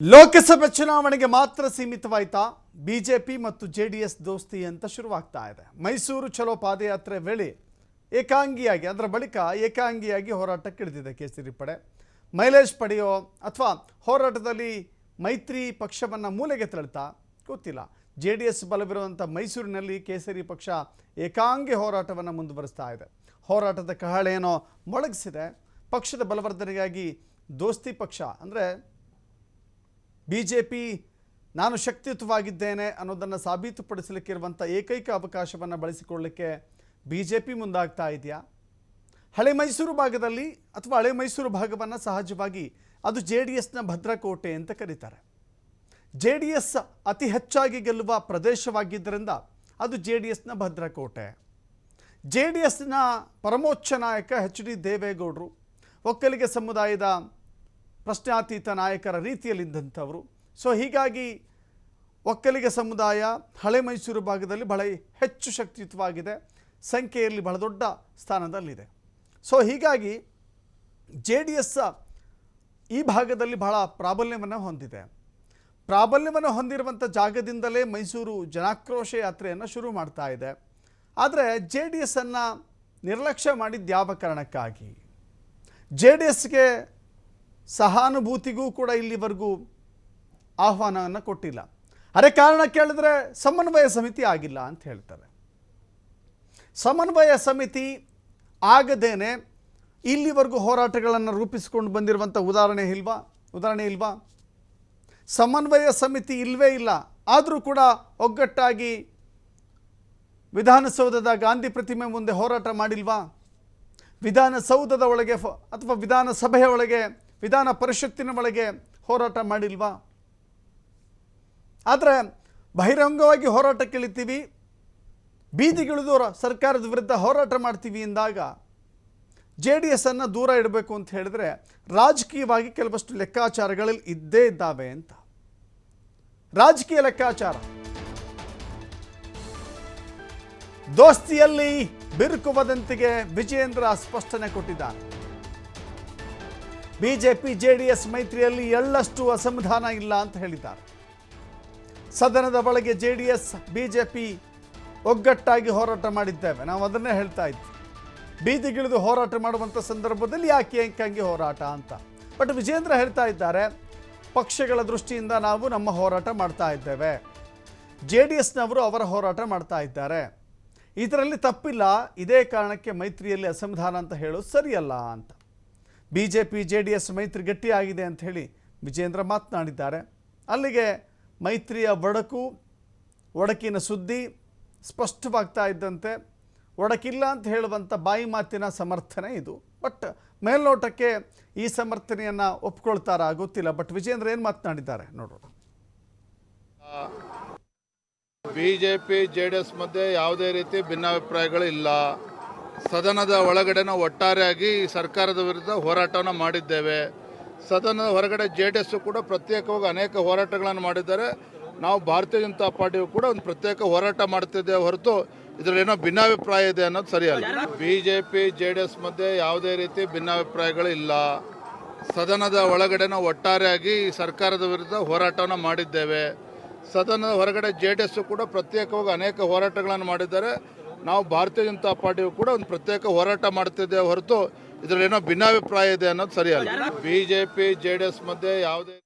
ಲೋಕಸಭೆ ಚುನಾವಣೆಗೆ ಮಾತ್ರ ಸೀಮಿತವಾಯ್ತಾ ಬಿಜೆಪಿ ಮತ್ತು ಜೆ ಡಿ ಎಸ್ ದೋಸ್ತಿ ಅಂತ ಶುರುವಾಗ್ತಾ ಇದೆ. ಮೈಸೂರು ಚಲೋ ಪಾದಯಾತ್ರೆ ವೇಳೆ ಏಕಾಂಗಿಯಾಗಿ, ಅದರ ಬಳಿಕ ಏಕಾಂಗಿಯಾಗಿ ಹೋರಾಟಕ್ಕಿಳಿದಿದೆ ಕೇಸರಿ ಪಡೆ. ಮೈಲೇಜ್ ಪಡೆಯೋ ಅಥವಾ ಹೋರಾಟದಲ್ಲಿ ಮೈತ್ರಿ ಪಕ್ಷವನ್ನು ಮೂಲೆಗೆ ತಳ್ತಾ ಗೊತ್ತಿಲ್ಲ. ಜೆ ಡಿ ಎಸ್ ಬಲವಿರುವಂಥ ಮೈಸೂರಿನಲ್ಲಿ ಕೇಸರಿ ಪಕ್ಷ ಏಕಾಂಗಿ ಹೋರಾಟವನ್ನು ಮುಂದುವರಿಸ್ತಾ ಇದೆ. ಹೋರಾಟದ ಕಹಳೆಯೇನೋ ಮೊಳಗಿಸಿದೆ. ಪಕ್ಷದ ಬಲವರ್ಧನೆಗಾಗಿ ದೋಸ್ತಿ ಪಕ್ಷ ಅಂದರೆ ಬಿ ಜೆ ಪಿ ನಾನು ಶಕ್ತಿಯುತವಾಗಿದ್ದೇನೆ ಅನ್ನೋದನ್ನು ಸಾಬೀತುಪಡಿಸಲಿಕ್ಕಿರುವಂಥ ಏಕೈಕ ಅವಕಾಶವನ್ನು ಬಳಸಿಕೊಳ್ಳಲಿಕ್ಕೆ ಬಿ ಜೆ ಪಿ ಮುಂದಾಗ್ತಾ ಇದೆಯಾ? ಹಳೆ ಮೈಸೂರು ಭಾಗದಲ್ಲಿ ಅಥವಾ ಹಳೆ ಮೈಸೂರು ಭಾಗವನ್ನು ಸಹಜವಾಗಿ ಅದು ಜೆ ಡಿ ಎಸ್ನ ಭದ್ರಕೋಟೆ ಅಂತ ಕರೀತಾರೆ. ಜೆ ಡಿ ಎಸ್ ಅತಿ ಹೆಚ್ಚಾಗಿ ಗೆಲ್ಲುವ ಪ್ರದೇಶವಾಗಿದ್ದರಿಂದ ಅದು ಜೆ ಡಿ ಎಸ್ನ ಭದ್ರಕೋಟೆ. ಜೆ ಡಿ ಎಸ್ನ ಪರಮೋಚ್ಚ ನಾಯಕ ಎಚ್ ಡಿ ದೇವೇಗೌಡರು, ಒಕ್ಕಲಿಗ ಸಮುದಾಯದ ಪ್ರಶ್ನಾತೀತ ನಾಯಕರ ರೀತಿಯಲ್ಲಿದ್ದಂಥವರು. ಸೊ ಹೀಗಾಗಿ ಒಕ್ಕಲಿಗ ಸಮುದಾಯ ಹಳೆ ಮೈಸೂರು ಭಾಗದಲ್ಲಿ ಬಹಳ ಹೆಚ್ಚು ಶಕ್ತಿಯುತವಾಗಿದೆ. ಸಂಖ್ಯೆಯಲ್ಲಿ ಬಹಳ ದೊಡ್ಡ ಸ್ಥಾನದಲ್ಲಿದೆ. ಸೊ ಹೀಗಾಗಿ ಜೆ ಡಿ ಎಸ್ ಈ ಭಾಗದಲ್ಲಿ ಬಹಳ ಪ್ರಾಬಲ್ಯವನ್ನು ಹೊಂದಿದೆ. ಪ್ರಾಬಲ್ಯವನ್ನು ಹೊಂದಿರುವಂಥ ಜಾಗದಿಂದಲೇ ಮೈಸೂರು ಜನಾಕ್ರೋಶ ಯಾತ್ರೆಯನ್ನು ಶುರು ಮಾಡ್ತಾ ಇದೆ. ಆದರೆ ಜೆ ಡಿ ಎಸ್ಸನ್ನು ನಿರ್ಲಕ್ಷ್ಯ ಮಾಡಿದ್ದು ಯಾವ ಕಾರಣಕ್ಕಾಗಿ? ಜೆ ಡಿ ಎಸ್ಗೆ ಸಹಾನುಭೂತಿಗೂ ಕೂಡ ಇಲ್ಲಿವರೆಗೂ ಆಹ್ವಾನವನ್ನು ಕೊಟ್ಟಿಲ್ಲ. ಅರೆ ಕಾರಣ ಕೇಳಿದ್ರೆ ಸಮನ್ವಯ ಸಮಿತಿ ಆಗಿಲ್ಲ ಅಂತ ಹೇಳ್ತಾರೆ. ಸಮನ್ವಯ ಸಮಿತಿ ಆಗದೇನೆ ಇಲ್ಲಿವರೆಗೂ ಹೋರಾಟಗಳನ್ನು ರೂಪಿಸಿಕೊಂಡು ಬಂದಿರುವಂಥ ಉದಾಹರಣೆ ಇಲ್ವಾ? ಉದಾಹರಣೆ ಇಲ್ವಾ? ಸಮನ್ವಯ ಸಮಿತಿ ಇಲ್ಲವೇ ಇಲ್ಲ. ಆದರೂ ಕೂಡ ಒಗ್ಗಟ್ಟಾಗಿ ವಿಧಾನಸೌಧದ ಗಾಂಧಿ ಪ್ರತಿಮೆ ಮುಂದೆ ಹೋರಾಟ ಮಾಡಿಲ್ವಾ? ವಿಧಾನಸೌಧದ ಒಳಗೆ ಅಥವಾ ವಿಧಾನಸಭೆಯ ಒಳಗೆ ವಿಧಾನ ಪರಿಷತ್ತಿನ ಒಳಗೆ ಹೋರಾಟ ಮಾಡಿಲ್ವಾ? ಆದರೆ ಬಹಿರಂಗವಾಗಿ ಹೋರಾಟಕ್ಕಿಳಿತೀವಿ ಬೀದಿಗಿಳಿದು ರ- ಸರ್ಕಾರದ ವಿರುದ್ಧ ಹೋರಾಟ ಮಾಡ್ತೀವಿ ಎಂದಾಗ ಜೆ ಡಿ ಎಸ್ಸನ್ನು ದೂರ ಇಡಬೇಕು ಅಂತ ಹೇಳಿದ್ರೆ ರಾಜಕೀಯವಾಗಿ ಕೆಲವಷ್ಟು ಲೆಕ್ಕಾಚಾರಗಳಲ್ಲಿ ಇದ್ದೇ ಇದ್ದಾವೆ ಅಂತ. ರಾಜಕೀಯ ಲೆಕ್ಕಾಚಾರ. ದೋಸ್ತಿಯಲ್ಲಿ ಬಿರುಕು ವದಂತಿಗೆ ವಿಜಯೇಂದ್ರ ಸ್ಪಷ್ಟನೆ ಕೊಟ್ಟಿದ್ದಾರೆ. ಬಿಜೆಪಿ, ಜೆಡಿಎಸ್ ಮೈತ್ರಿಯಲ್ಲಿ ಎಳ್ಳಷ್ಟು ಅಸಮಾಧಾನ ಇಲ್ಲ ಅಂತ ಹೇಳಿದ್ದಾರೆ. ಸದನದ ಒಳಗೆ ಜೆ ಡಿ ಎಸ್ ಬಿಜೆಪಿ ಒಗ್ಗಟ್ಟಾಗಿ ಹೋರಾಟ ಮಾಡಿದ್ದೇವೆ. ನಾವು ಅದನ್ನೇ ಹೇಳ್ತಾ ಇದ್ವಿ. ಬೀದಿಗಿಳಿದು ಹೋರಾಟ ಮಾಡುವಂಥ ಸಂದರ್ಭದಲ್ಲಿ ಯಾಕೆ ಏಕಂಗೆ ಹೋರಾಟ ಅಂತ. ಬಟ್ ವಿಜೇಂದ್ರ ಹೇಳ್ತಾ ಇದ್ದಾರೆ, ಪಕ್ಷಗಳ ದೃಷ್ಟಿಯಿಂದ ನಾವು ನಮ್ಮ ಹೋರಾಟ ಮಾಡ್ತಾ ಇದ್ದೇವೆ. ಜೆ ಡಿ ಎಸ್ನವರು ಅವರ ಹೋರಾಟ ಮಾಡ್ತಾ ಇದ್ದಾರೆ. ಇದರಲ್ಲಿ ತಪ್ಪಿಲ್ಲ, ಇದೇ ಕಾರಣಕ್ಕೆ ಮೈತ್ರಿಯಲ್ಲಿ ಅಸಮಾಧಾನ ಅಂತ ಹೇಳೋದು ಸರಿಯಲ್ಲ ಅಂತ. B J P J D S ಮೈತ್ರಿ ಗಟ್ಟಿಯಾಗಿದೆ ಅಂತ ಹೇಳಿ ವಿಜೇಂದ್ರ ಮಾತನಾಡಿದ್ದಾರೆ. ಅಲ್ಲಿಗೆ ಮೈತ್ರಿಯ ಒಡಕು ಒಡಕಿನ ಸುದ್ದಿ ಸ್ಪಷ್ಟವಾಗ್ತಾ ಇದ್ದಂತೆ, ಒಡಕಿಲ್ಲ ಅಂತ ಹೇಳುವಂಥ ಬಾಯಿ ಮಾತಿನ ಸಮರ್ಥನೆ ಇದು. ಬಟ್ ಮೇಲ್ನೋಟಕ್ಕೆ ಈ ಸಮರ್ಥನೆಯನ್ನು ಒಪ್ಕೊಳ್ತಾರಾ ಗೊತ್ತಿಲ್ಲ, ಬಟ್ ವಿಜೇಂದ್ರ ಏನು ಮಾತನಾಡಿದ್ದಾರೆ ನೋಡೋಣ. ಬಿಜೆಪಿ ಜೆ ಡಿ ಎಸ್ ಮಧ್ಯೆ ಯಾವುದೇ ರೀತಿ ಭಿನ್ನಾಭಿಪ್ರಾಯಗಳು ಇಲ್ಲ ಸದನದ ಒಳಗಡೆನ ಒಟ್ಟಾರೆಯಾಗಿ ಸರ್ಕಾರದ ವಿರುದ್ಧ ಹೋರಾಟವನ್ನು ಮಾಡಿದ್ದೇವೆ. ಸದನದ ಹೊರಗಡೆ ಜೆ ಡಿ ಎಸ್ ಕೂಡ ಪ್ರತ್ಯೇಕವಾಗಿ ಅನೇಕ ಹೋರಾಟಗಳನ್ನು ಮಾಡಿದ್ದಾರೆ. ನಾವು ಭಾರತೀಯ ಜನತಾ ಪಾರ್ಟಿಯು ಕೂಡ ಒಂದು ಪ್ರತ್ಯೇಕ ಹೋರಾಟ ಮಾಡ್ತಿದ್ದೇವೆ ಹೊರತು ಇದರಲ್ಲಿ ಏನೋ ಭಿನ್ನಾಭಿಪ್ರಾಯ ಇದೆ ಅನ್ನೋದು ಸರಿಯಲ್ಲ. B J P, J D S ಮಧ್ಯೆ ಯಾವುದೇ ರೀತಿ ಭಿನ್ನಾಭಿಪ್ರಾಯಗಳು ಇಲ್ಲ. ಸದನದ ಒಳಗಡೆನ ಒಟ್ಟಾರೆಯಾಗಿ ಸರ್ಕಾರದ ವಿರುದ್ಧ ಹೋರಾಟವನ್ನು ಮಾಡಿದ್ದೇವೆ. ಸದನದ ಹೊರಗಡೆ ಜೆ ಡಿ ಎಸ್ ಕೂಡ ಪ್ರತ್ಯೇಕವಾಗಿ ಅನೇಕ ಹೋರಾಟಗಳನ್ನು ಮಾಡಿದ್ದಾರೆ. ನಾವು ಭಾರತೀಯ ಜನತಾ ಪಾರ್ಟಿಯು ಕೂಡ ಒಂದು ಪ್ರತ್ಯೇಕ ಹೋರಾಟ ಮಾಡ್ತಿದ್ದೇವೆ ಹೊರತು ಇದರಲ್ಲಿ ಏನೋ ಭಿನ್ನಾಭಿಪ್ರಾಯ ಇದೆ ಅನ್ನೋದು ಸರಿಯಲ್ಲ. ಬಿಜೆಪಿ ಜೆ ಡಿ ಎಸ್ ಮಧ್ಯೆ ಯಾವುದೇ